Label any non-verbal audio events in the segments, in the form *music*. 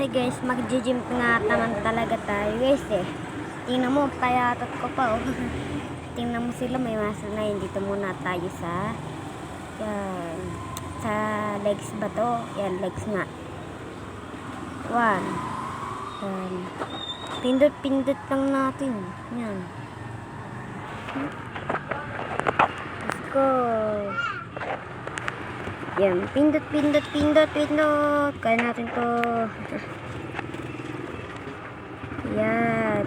Kasi guys, mag-gym nga naman talaga tayo guys eh. Tingnan mo, payatot ko pa oh. *laughs* Tingnan mo sila, may masa na yun. Dito muna tayo sa, yan, sa legs ba to? Yan, legs nga. One. Yan. Pindot-pindot lang natin. Yan. Let's go. Yan, pindot, pindot, pindot, pindot. Kaya natin to. Yan.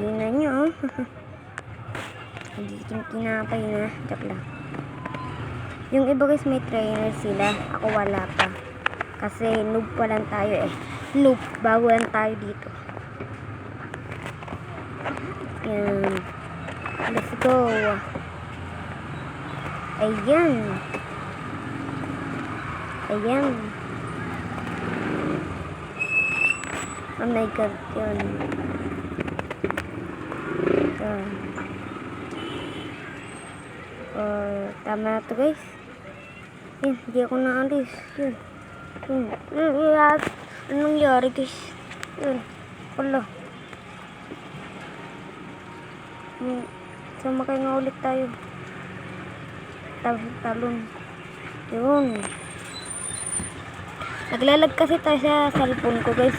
Tingnan nyo. oh. *laughs* Hindi yung na. Joke lang. Yung iba guys may trainer sila. Ako wala pa. Kasi noob pa lang tayo eh. Noob. Bago lang tayo dito. Yan. Let's go. Ayan. Ayan. Oh my God, yun. Yun. Oh, tama na to guys. Yun, hindi ako naalis. Yun. Yun. Yun, yun. Anong nangyari guys? Yun. Wala. Yun. Sumakay nga ulit tayo. Talon. Yun. Naglalag kasi tayo sa cellphone ko guys.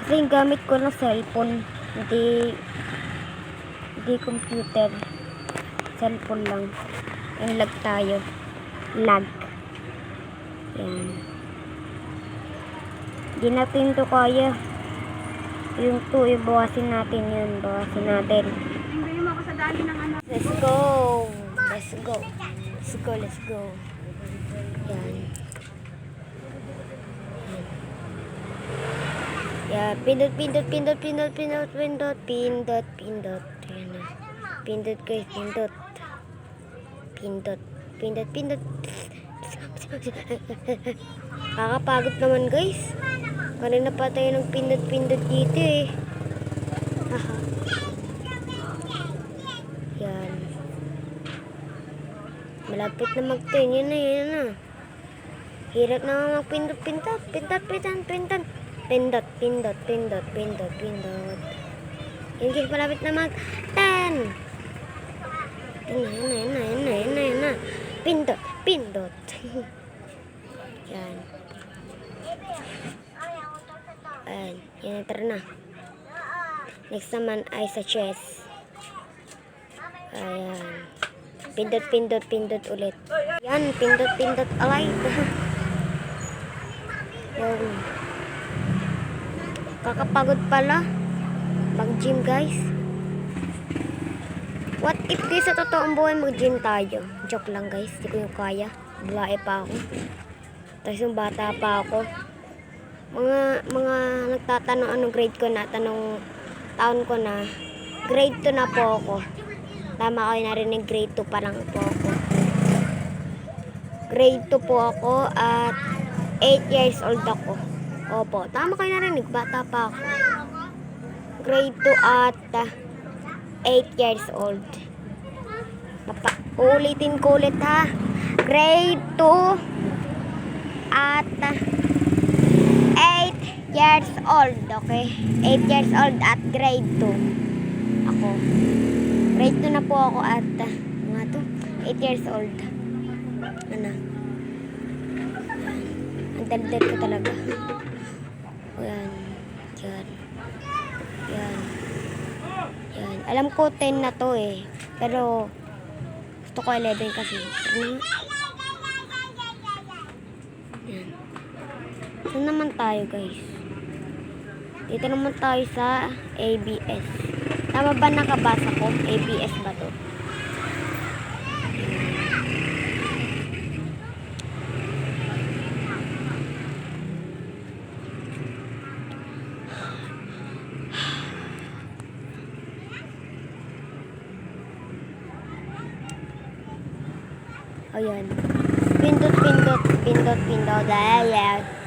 Kasi yung gamit ko na cellphone. Hindi hindi computer. Cellphone lang. Yung lag tayo. Lag. Yan. Hindi natin to kaya. Yung 2, ibawasin natin yun. Bawasin natin. Ng ano. Let's go. Let's go. Let's go, let's go. Yan. Yeah, pindot, pindot, pindot, pindot, pindot, pindot, pindot, pindot. Yan na. Pindot guys, pindot. Pindot, pindot, pindot. *laughs* Kakapagod naman guys. Kanina pa tayo ng pindot-pindot dito eh. Haha. Yan. Malapit na mag-turn. Yan na, yan na. Hirap na magpindot-pindot. Pindot, pindot, pindot. Pindot, pindot, pindot, pindot, pindot. Yan guys, malapit na mag-10. Yan na, yan na, yan na, yan na, yan na. Pindot, pindot. *laughs* yan. Ayan, yan, tara na. Next naman ay sa chest. Ayan. Pindot, pindot, pindot ulit. Yan, pindot, pindot alay. *laughs* Yan. Kakapagod pala. Mag-gym, guys. What if guys sa totoong buhay mag-gym tayo? Joke lang, guys. Hindi ko yung kaya. Bulae pa ako. Tapos yung bata pa ako. Mga, mga nagtatanong anong grade ko na, tanong taon ko na, grade 2 na po ako. Tama kayo narinig, grade 2 pa lang po ako. Grade 2 po ako at 8 years old ako. Opo, tama kayo narinig, bata pa ako. Grade 2 at ah, 8 years old. Papa, ulitin ko ulit ha. Grade 2 at ah, 8 years old, okay? 8 years old at grade 2. Ako. Grade 2 na po ako at mga to, 8 years old. Ano? Ang daldal ko talaga. Yan. Yan. Yan. Yan. Alam ko 10 na to eh. Pero gusto ko 11 kasi. Ano? Yan. Saan naman tayo guys? Dito naman tayo sa ABS. Tama ba nakabasa ko? ABS ba to? Ayan. Pindot, pindot, pindot, pindot. Ayan.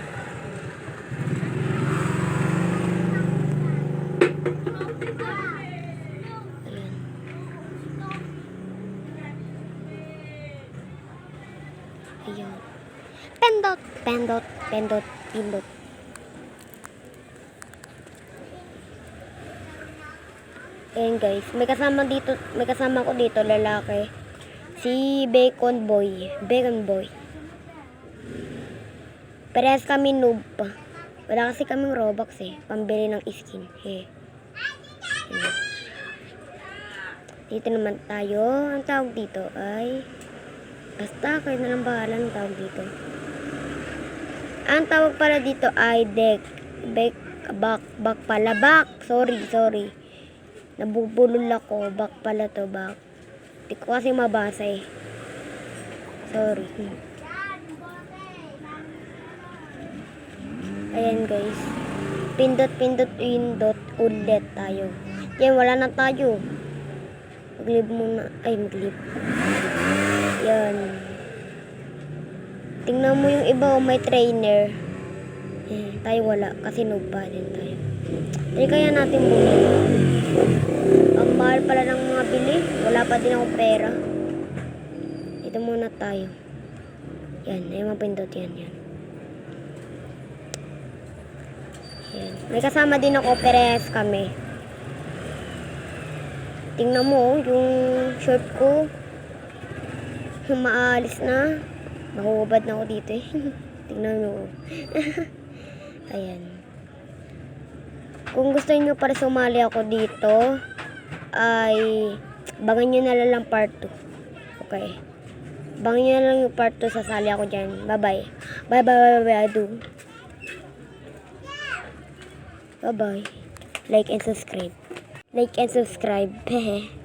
Pendot, pendot, Pindot. Ayan guys, may kasama dito, may kasama ko dito, lalaki. Si Bacon Boy. Bacon Boy. Parehas kami noob pa. Wala kasi kaming Robux eh. Pambili ng skin. Eh. Dito naman tayo. Ang tawag dito ay... Basta, kayo na lang bahala ng tawag dito. Ang tawag pala dito ay deck. Back, back, back pala. Back. Sorry, sorry. Nabubulol ako. Back pala to, back. Hindi ko kasi mabasa eh. Sorry. Ayan guys. Pindot, pindot, pindot ulit tayo. Yan, wala na tayo. Mag-leave muna. Ay, mag-leave. Yan. Tingnan mo yung iba, oh, may trainer. Eh, tayo wala, kasi noob pa din tayo. Hindi kaya natin buli. Ang mahal pala ng mga bili. Wala pa din ako pera. Ito muna tayo. Yan, ay mapindot yan, yan. Yan. May kasama din ako, perehas kami. Tingnan mo, oh, yung short ko. *laughs* Maalis na. Mahubad na ako dito eh. *laughs* Tingnan mo. *laughs* Ayan. Kung gusto niyo para sumali ako dito, ay bangan nyo na lang part 2. Okay. Bangan nyo na lang yung part 2, sasali ako dyan. Bye-bye. Bye-bye, bye-bye, adu. Bye-bye. Like and subscribe. Like and subscribe. *laughs*